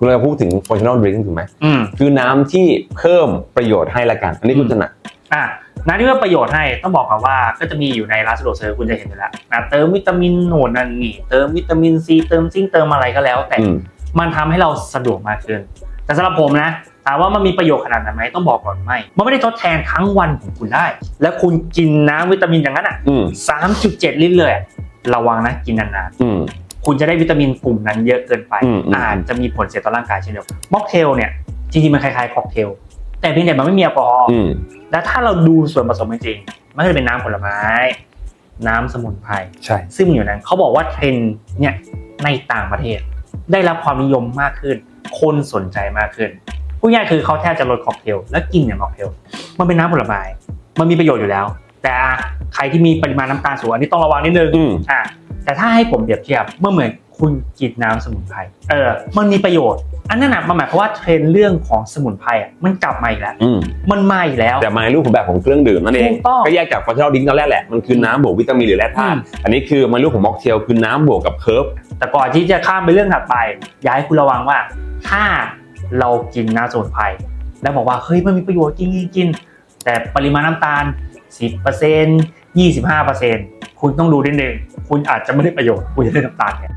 เราพูดถึง functional drink ถูกไหม อืมคือน้ำที่เพิ่มประโยชน์ให้ละกัน อันนี้คุณถนัดอะน้ำที่ว่าประโยชน์ให้ต้องบอกก่อนว่าก็จะมีอยู่ในร้านสะดวกซื้อคุณจะเห็นอยู่แล้วนะเติมวิตามินโหนนั่นนี่เติมวิตามินซีเติมซิงค์เติมอะไรก็แล้ว แต่อืม มันทำให้เราสะดวกมากขึ้น แต่สำหรับผมนะถามว่ามันมีประโยชน์ขนาดนั้นไหมต้องบอกก่อนไม่มันไม่ได้ทดแทนทั้งวันของคุณได้ และคุณกินน้ำวิตามินอย่างนั้นอะอืม 3.7 ลิตรเลยอะระวังนะกินนานอืม ๆ คุณจะได้วิตามินกลุ่มนั้นเยอะเกินไปอืมอืมอาจจะมีผลเสียต่อร่างกายเช่นเดียวกันม็อกเทลเนี่ยจริงๆมันคล้ายๆค็อกเทลแต่เพียงแต่มันไม่มีแอลกอฮอล์อืมแล้วถ้าเราดูส่วนผสมจริงๆมันก็จะเป็นน้ำผลไม้ น้ำสมุนไพรใช่ซึ่งอยู่นั้นเขาบอกว่าเทรนด์เนี่ยในต่างประเทศ ได้รับความนิยมมากขึ้น คนสนใจมากขึ้นพูดง่ายๆคือเขาแทบจะลดค็อกเทลแล้วกินเนี่ยค็อกเทลมันเป็นน้ำผลไม้มันมีประโยชน์อยู่แล้ว แต่อะใครที่มีปริมาณน้ำตาลสูงอันนี้ต้องระวังนิดนึงอืมอะ แต่ถ้าให้ผมเปรียบเทียบเมื่อเหมือนคุณกินน้ำสมุนไพร เออ มันมีประโยชน์ อันนั้นนะมันหมายความว่าเทรนด์เรื่องของสมุนไพรอะมันกลับมาอีกแล้วอืมมันมาอีกแล้ว แต่มาในรูปของแบบของเครื่องดื่มนั่นเองถูกต้องก็แยกจาก functional drink ตอนแรกแหละ มันคือน้ำบวกวิตามินหรือแร่ธาตุอืมอันนี้คือมาในรูปของม็อกเทลคือน้ำบวกกับเคิร์ฟ แต่ก่อนที่จะข้ามไปเรื่องถัดไป อยากให้คุณระวังว่า ถ้าเรากินน้ำสมุนไพรแล้วบอกว่าเฮ้ยมันมีประโยชน์จริงๆกิน แต่ปริมาณน้ำตาล 10% 25%คุณต้องดูนิดนึง คุณอาจจะไม่ได้ประโยชน์คุณจะได้น้ำตาลเนี่